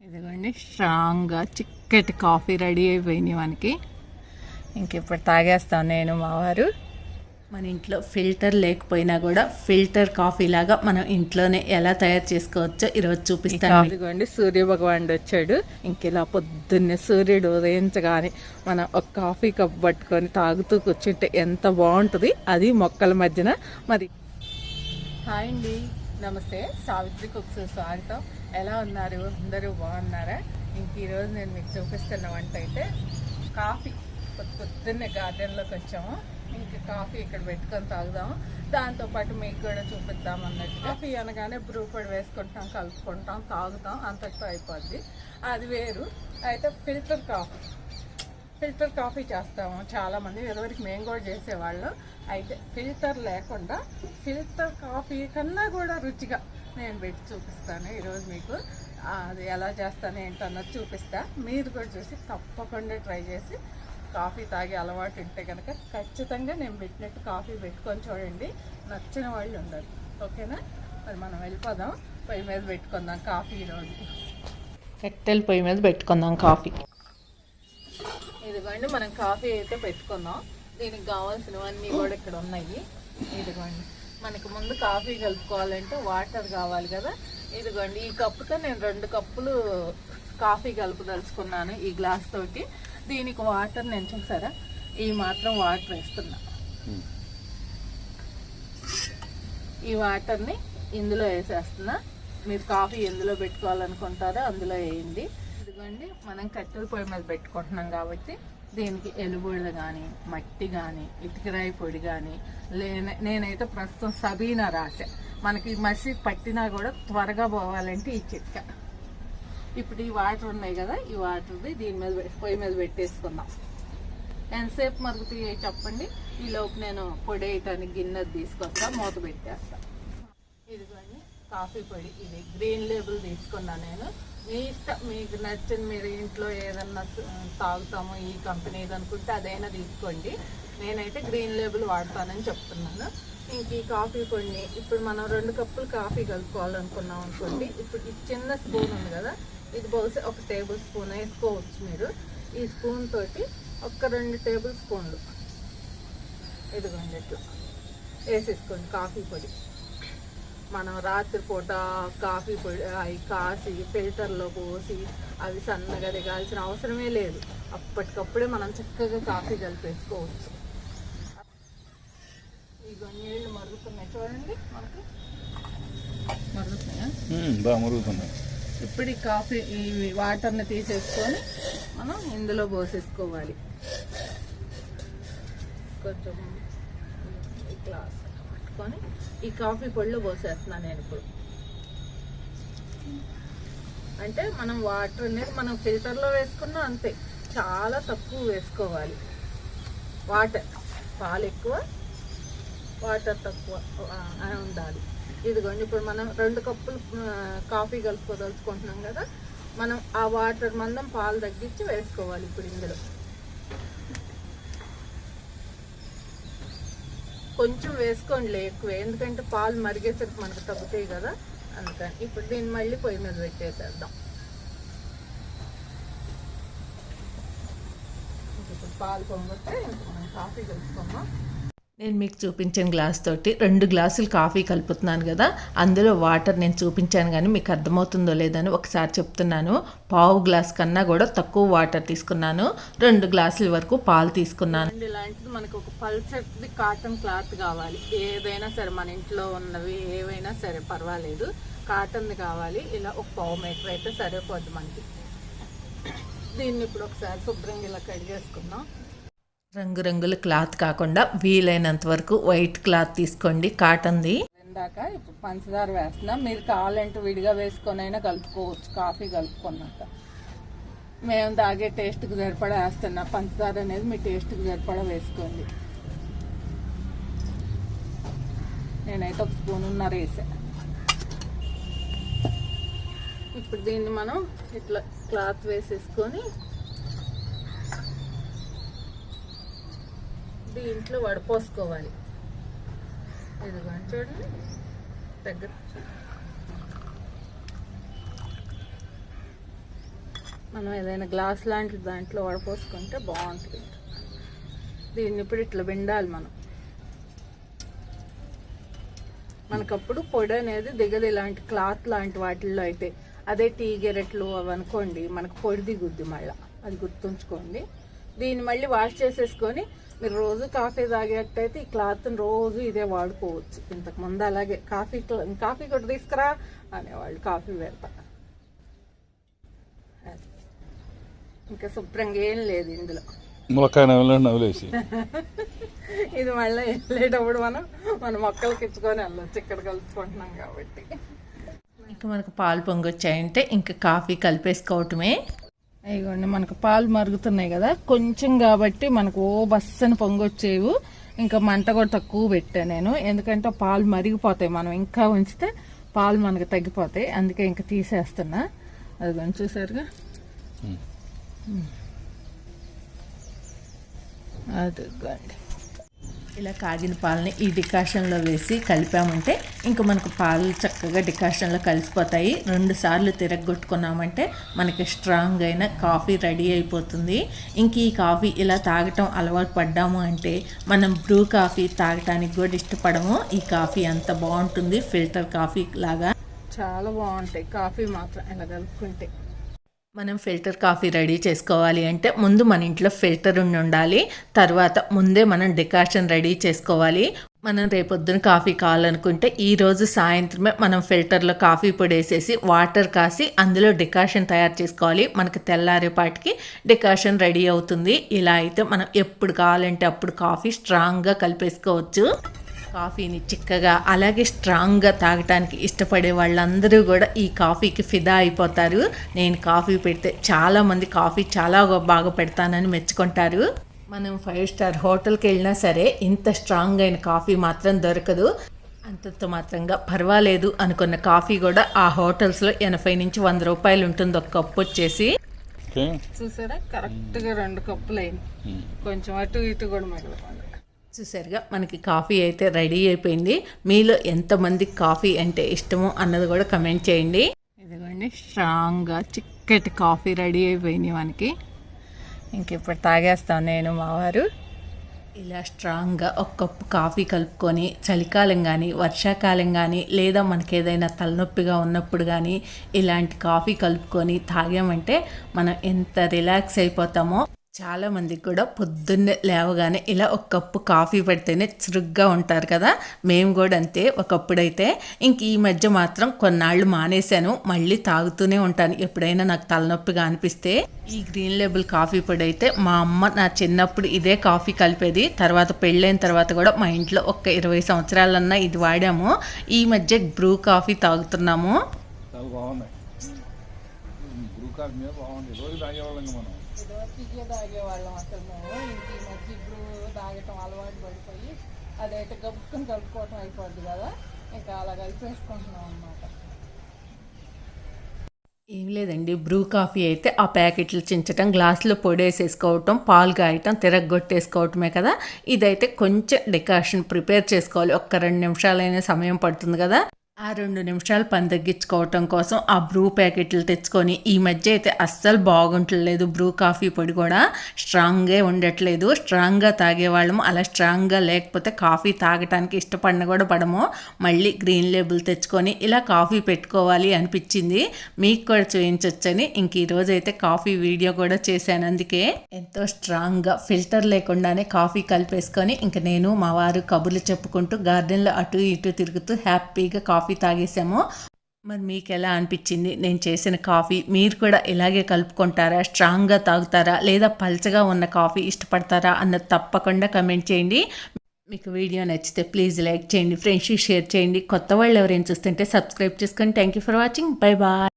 ఇదిగోండి స్ట్రాంగ్గా చిక్కటి కాఫీ రెడీ అయిపోయింది మనకి. ఇంక ఇప్పుడు తాగేస్తాం నేను మా వారు. మన ఇంట్లో ఫిల్టర్ లేకపోయినా కూడా ఫిల్టర్ కాఫీ లాగా మనం ఇంట్లోనే ఎలా తయారు చేసుకోవచ్చో ఈరోజు చూపిస్తాను. ఇదిగోండి సూర్య భగవానుడు వచ్చాడు. ఇంక ఇలా పొద్దున్నే సూర్యుడు ఉదయించగానే మనం ఒక కాఫీ కప్ పట్టుకొని తాగుతూ కూర్చుంటే ఎంత బాగుంటుంది. అది మొక్కల మధ్యన. మరి హాయ్ అండి. నమస్తే సావిత్రి కుక్స్ స్వాగతం. ఎలా ఉన్నారు? అందరూ బాగున్నారా? ఇంక ఈరోజు నేను మీకు చూపిస్తున్న వంట అయితే కాఫీ. పొద్దున్నే గార్డెన్లోకి వచ్చాము. ఇంక కాఫీ ఇక్కడ పెట్టుకొని తాగుదాము. దాంతోపాటు మీకు కూడా చూపిద్దాం అన్నట్టు. కాఫీ అనగానే బ్రూపడి వేసుకుంటాం కలుపుకుంటాం తాగుతాం. అంతటితో అయిపోద్ది. అది వేరు. అయితే ఫిల్టర్ కాఫీ. ఫిల్టర్ కాఫీ చేస్తాము. చాలా మంది ఇదివరకు మేము కూడా చేసేవాళ్ళం. అయితే ఫిల్టర్ లేకుండా ఫిల్టర్ కాఫీ కన్నా కూడా రుచిగా నేను పెట్టి చూపిస్తాను. ఈరోజు మీకు అది ఎలా చేస్తాను ఏంటన్నది చూపిస్తా. మీరు కూడా చూసి తప్పకుండా ట్రై చేసి కాఫీ తాగే అలవాటు ఉంటే కనుక ఖచ్చితంగా నేను పెట్టినట్టు కాఫీ పెట్టుకొని చూడండి. నచ్చిన వాళ్ళు ఉండరు. ఓకేనా? మరి మనం వెళ్ళిపోదాం. పొయ్యి మీద పెట్టుకుందాం కాఫీ ఈరోజు. కట్టెల పొయ్యి మీద పెట్టుకుందాం కాఫీ. ఇదిగోండి మనం కాఫీ అయితే పెట్టుకుందాం దీనికి కావాల్సినవన్నీ కూడా ఇక్కడ ఉన్నాయి. ఇదిగోండి మనకి ముందు కాఫీ కలుపుకోవాలంటే వాటర్ కావాలి కదా. ఇదిగోండి ఈ కప్పుతో నేను రెండు కప్పులు కాఫీ కలుపుదలుచుకున్నాను ఈ గ్లాస్ తోటి. దీనికి వాటర్ నేను చూసారా? ఈ మాత్రం వాటర్ వేస్తున్నా. ఈ వాటర్ని ఇందులో వేసేస్తున్నా. మీరు కాఫీ ఎందులో పెట్టుకోవాలనుకుంటారో అందులో వేయండి. ఇదిగోండి మనం కట్టెల పొయ్యి మీద పెట్టుకుంటున్నాం కాబట్టి దీనికి ఎలుబుళ్ళ కానీ మట్టి కానీ ఇటుకరాయి పొడి కానీ లేన నేనైతే ప్రస్తుతం సబీనా రాసే మనకి మసి పట్టినా కూడా త్వరగా పోవాలంటే ఈ చిట్క. ఇప్పుడు ఈ వాటర్ ఉన్నాయి కదా ఈ వాటర్ది దీని మీద పొయ్యి మీద పెట్టేసుకుందాం. ఎంతసేపు మరుగుతాయి చెప్పండి. ఈ లోపు నేను పొడి వేయటానికి గిన్నె తీసుకొస్తా మూత పెట్టేస్తా. ఇదిగోండి కాఫీ పొడి ఇది. గ్రీన్ లేబుల్ తీసుకున్నా నేను. మీ ఇష్టం మీకు నచ్చింది మీరు ఇంట్లో ఏదన్నా తాగుతాము ఈ కంపెనీది అనుకుంటే అదైనా తీసుకోండి. నేనైతే గ్రీన్ లేబుల్ వాడతానని చెప్తున్నాను. ఇంక ఈ కాఫీ పొడిని ఇప్పుడు మనం రెండు కప్పులు కాఫీ కలుపుకోవాలనుకున్నాం అనుకోండి. ఇప్పుడు ఈ చిన్న స్పూన్ ఉంది కదా ఇది బహుశా ఒక టేబుల్ స్పూన్ వేసుకోవచ్చు మీరు. ఈ స్పూన్ తోటి ఒక రెండు టేబుల్ స్పూన్లు. ఇదిగోండి ఇట్లా. వేసేసుకోండి కాఫీ పొడి. మనం రాత్రిపూట కాఫీ పొడి అవి కాసి ఫిల్టర్లో పోసి అవి సన్నగా దిగాల్సిన అవసరమే లేదు. అప్పటికప్పుడే మనం చక్కగా కాఫీ కలిపేసుకోవచ్చు. ఇగో నీళ్ళు మరుగుతున్నాయి. చూడండి మనకి. మరుగుతున్నాయా? బాగా మరుగుతున్నాయి. ఇప్పుడు ఈ కాఫీ ఈ వాటర్ని తీసేసుకొని మనం ఇందులో పోసేసుకోవాలి. కొంచెం గ్లాస్. తీసుకొని ఈ కాఫీ పొడిలో పోసేస్తున్నాను నేను ఇప్పుడు. అంటే మనం వాటర్ అనేది మనం ఫిల్టర్లో వేసుకున్నా అంతే. చాలా తక్కువ వేసుకోవాలి. వాటర్. పాలు ఎక్కువ వాటర్ తక్కువ అని ఉండాలి. ఇదిగోండి ఇప్పుడు మనం రెండు కప్పులు కాఫీ కలుపుకోదలుచుకుంటున్నాం కదా. మనం ఆ వాటర్ మందం పాలు తగ్గించి వేసుకోవాలి ఇప్పుడు ఇందులో. కొంచెం వేసుకోండి ఎక్కువ ఎందుకంటే పాలు మరిగేసరికి మనకు తగ్గుతాయి కదా. అందుకని ఇప్పుడు దీన్ని మళ్ళీ పొయ్యి మీద పెట్టేసేద్దాం. ఇప్పుడు పాలు పొంగితే మనం కాఫీ కలుపుకుందాం. నేను మీకు చూపించిన గ్లాస్ తోటి రెండు గ్లాసులు కాఫీ కలుపుతున్నాను కదా అందులో వాటర్ నేను చూపించాను కానీ మీకు అర్థమవుతుందో లేదని ఒకసారి చెప్తున్నాను. పావు గ్లాస్ కన్నా కూడా తక్కువ వాటర్ తీసుకున్నాను. రెండు గ్లాసుల వరకు పాలు తీసుకున్నాను. ఇలాంటిది మనకు ఒక పల్సర్ది కాటన్ క్లాత్ కావాలి. ఏదైనా సరే మన ఇంట్లో ఉన్నవి ఏవైనా సరే పర్వాలేదు. కాటన్ది కావాలి. ఇలా ఒక పావు మీటర్ అయితే సరిపోద్ది మనకి. దీన్ని ఇప్పుడు ఒకసారి శుభ్రంగా ఇలా కడిగేసుకుందాం. రంగురంగుల క్లాత్ కాకుండా వీలైనంత వరకు వైట్ క్లాత్ తీసుకోండి కాటన్ది. ఇందాక ఇప్పుడు పంచదార వేస్తున్నాం. మీరు కావాలంటే విడిగా వేసుకొని అయినా కలుపుకోవచ్చు. కాఫీ కలుపుకున్నాక. మేము తాగే టేస్ట్కి సరిపడా వేస్తున్నా. పంచదార అనేది మీ టేస్ట్కి సరిపడా వేసుకోండి. నేనైతే ఒక స్పూన్ ఉన్నర వేసా. ఇప్పుడు దీన్ని మనం ఇట్లా క్లాత్ వేసేసుకొని దీంట్లో వడపోసుకోవాలి. ఇదిగోండి చూడండి. దగ్గర. మనం ఏదైనా గ్లాస్ లాంటి దాంట్లో వడపోసుకుంటే బాగుంటుంది. దీన్ని ఇప్పుడు ఇట్లా విండాలి మనం. మనకప్పుడు పొడి అనేది దిగదు ఇలాంటి క్లాత్ లాంటి వాటిల్లో అయితే. అదే టీ గెరెట్లు అవి అనుకోండి మనకు పొడి దిగుద్ది మళ్ళీ. అది గుర్తుంచుకోండి. దీన్ని మళ్ళీ వాష్ చేసేసుకొని మీరు రోజు కాఫీ తాగేటైతే ఈ క్లాత్ని రోజు ఇదే వాడుకోవచ్చు. ఇంతకు ముందు అలాగే కాఫీ కాఫీ కూడా తీసుకురా అనేవాళ్ళు కాఫీ పెడతా. ఇంకా శుభ్రంగా ఏం లేదు ఇందులో. నవ్వులేసి ఇది మళ్ళీ వెళ్ళేటప్పుడు మనం మన మొక్కలకి ఇచ్చుకొని వెళ్ళొచ్చు. ఇక్కడ కలుపుకుంటున్నాం కాబట్టి. ఇంకా మనకు పాలు పొంగొచ్చాయంటే ఇంకా కాఫీ కలిపేసుకోవటమే. ఇదిగోండి మనకు పాలు మరుగుతున్నాయి కదా. కొంచెం కాబట్టి మనకు ఓ బస్సని పొంగొచ్చేవు. ఇంకా మంట కూడా తక్కువ పెట్టా నేను. ఎందుకంటే పాలు మరిగిపోతాయి. మనం ఇంకా ఉంచితే పాలు మనకు తగ్గిపోతాయి. అందుకే ఇంకా తీసేస్తున్నా. అది చూసారుగా? అదిగోండి. ఇలా కాగిన పాలని ఈ డికాషన్లో వేసి కలిపామంటే ఇంకా మనకు పాలు చక్కగా డికాషన్లో కలిసిపోతాయి. రెండు సార్లు తిరగొట్టుకున్నామంటే మనకి స్ట్రాంగ్ అయిన కాఫీ రెడీ అయిపోతుంది. ఇంక ఈ కాఫీ ఇలా తాగటం అలవాటు పడ్డాము అంటే మనం బ్రూ కాఫీ తాగటానికి కూడా ఇష్టపడము. ఈ కాఫీ అంత బాగుంటుంది ఫిల్టర్ కాఫీ లాగా. చాలా బాగుంటాయి. కాఫీ మాత్రం ఇలా కలుపుకుంటే. మనం ఫిల్టర్ కాఫీ రెడీ చేసుకోవాలి అంటే ముందు మన ఇంట్లో ఫిల్టర్ ఉండి ఉండాలి. తర్వాత ముందే మనం డికాషన్ రెడీ చేసుకోవాలి. మనం రేపొద్దున కాఫీ కావాలనుకుంటే ఈ రోజు సాయంత్రమే మనం ఫిల్టర్లో కాఫీ పొడి వేసేసి వాటర్ కాసి అందులో డికాషన్ తయారు చేసుకోవాలి. మనకి తెల్లారేపాటికి డికాషన్ రెడీ అవుతుంది. ఇలా అయితే మనం ఎప్పుడు కావాలంటే అప్పుడు కాఫీ స్ట్రాంగ్గా కలిపేసుకోవచ్చు. కాఫీని చిక్కగా అలాగే స్ట్రాంగ్గా తాగటానికి ఇష్టపడే వాళ్ళందరూ కూడా ఈ కాఫీకి ఫిదా అయిపోతారు. నేను కాఫీ పెడితే చాలామంది కాఫీ చాలా బాగా పెడతానని మెచ్చుకుంటారు. మనం ఫైవ్ స్టార్ హోటల్కి వెళ్ళినా సరే ఇంత స్ట్రాంగ్ అయిన కాఫీ మాత్రం దొరకదు. అంతంత మాత్రంగా పర్వాలేదు అనుకున్న కాఫీ కూడా ఆ హోటల్స్లో ఎనభై నుంచి వంద రూపాయలు ఉంటుంది ఒక కప్పు వచ్చేసి. ఓకే. చూసారా? కరెక్ట్గా రెండు కప్పులు అయింది కొంచెం అటు ఇటు కూడా మిగలకుండా చూసారుగా మనకి కాఫీ అయితే రెడీ అయిపోయింది. మీలో ఎంతమందికి కాఫీ అంటే ఇష్టమో అన్నది కూడా కమెంట్ చేయండి. ఇదిగోండి స్ట్రాంగ్గా చిక్కటి కాఫీ రెడీ అయిపోయింది మనకి. ఇంక ఇప్పుడు నేను మా వారు. ఇలా స్ట్రాంగ్గా ఒక కప్పు కాఫీ కలుపుకొని చలికాలం కానీ వర్షాకాలం కానీ లేదా మనకి ఏదైనా తలనొప్పిగా ఉన్నప్పుడు కానీ ఇలాంటి కాఫీ కలుపుకొని తాగామంటే మనం ఎంత రిలాక్స్ అయిపోతామో చాలా మందికి కూడా పొద్దున్నే లేవగానే ఇలా ఒక కప్పు కాఫీ పెడితేనే చురుగ్గా ఉంటారు కదా. మేము కూడా అంతే ఒకప్పుడైతే. ఇంక ఈ మధ్య మాత్రం కొన్నాళ్ళు మానేశాను. మళ్ళీ తాగుతూనే ఉంటాను. ఎప్పుడైనా నాకు తలనొప్పిగా అనిపిస్తే. ఈ గ్రీన్ లేబుల్ కాఫీ పొడి అయితే మా అమ్మ నా చిన్నప్పుడు ఇదే కాఫీ కలిపేది. తర్వాత పెళ్ళైన తర్వాత కూడా మా ఇంట్లో ఒక ఇరవై సంవత్సరాలన్నా ఇది వాడాము. ఈ మధ్య బ్రూ కాఫీ తాగుతున్నాము. బ్రూ కాఫీ బాగుంది. రోజు తాగేవాళ్ళం మనం. తాగే తాగేవాళ్ళం అసలు మేము. ఇంక ఈ మధ్య ఇప్పుడు తాగటం అలవాటు పడిపోయి అదైతే గబుక్కుని కలుపుకోవటం అయిపోద్ది కదా. ఇంకా అలా కలిపేసుకుంటున్నాం అనమాట ఏం లేదండి బ్రూ కాఫీ అయితే ఆ ప్యాకెట్లు చించటం గ్లాసులో పొడేసేసుకోవటం పాలు కాయటం తిరగొట్టేసుకోవటమే కదా. ఇదైతే కొంచెం డికాషన్ ప్రిపేర్ చేసుకోవాలి. ఒక్క రెండు నిమిషాలైన సమయం పడుతుంది కదా. ఆ రెండు నిమిషాలు పని తగ్గించుకోవటం కోసం ఆ బ్రూ ప్యాకెట్లు తెచ్చుకొని ఈ మధ్య అయితే అస్సలు బాగుంటలేదు. బ్రూ కాఫీ పొడి కూడా స్ట్రాంగ్గా ఉండట్లేదు. స్ట్రాంగ్గా తాగేవాళ్ళము అలా స్ట్రాంగ్గా లేకపోతే కాఫీ తాగటానికి ఇష్టపడిన కూడా పడము. మళ్ళీ గ్రీన్ లేబుల్ తెచ్చుకొని ఇలా కాఫీ పెట్టుకోవాలి అనిపించింది. మీకు కూడా చూపించవచ్చని ఇంక ఈరోజు అయితే కాఫీ వీడియో కూడా చేశాను. అందుకే ఎంతో స్ట్రాంగ్గా ఫిల్టర్ లేకుండానే కాఫీ కలిపేసుకొని ఇంక నేను మా వారు కబుర్లు చెప్పుకుంటూ గార్డెన్లో అటు ఇటు తిరుగుతూ హ్యాపీగా కాఫీ కాఫీ తాగేసాము. మరి మీకు ఎలా అనిపించింది? నేను చేసిన కాఫీ మీరు కూడా ఇలాగే కలుపుకుంటారా? స్ట్రాంగ్గా తాగుతారా? లేదా పల్చగా ఉన్న కాఫీ ఇష్టపడతారా? అన్నది తప్పకుండా కమెంట్ చేయండి. మీకు వీడియో నచ్చితే ప్లీజ్ లైక్ చేయండి ఫ్రెండ్స్కి షేర్ చేయండి. కొత్త వాళ్ళు ఎవరైనా చూస్తుంటే సబ్స్క్రైబ్ చేసుకొని thank you for watching. Bye bye.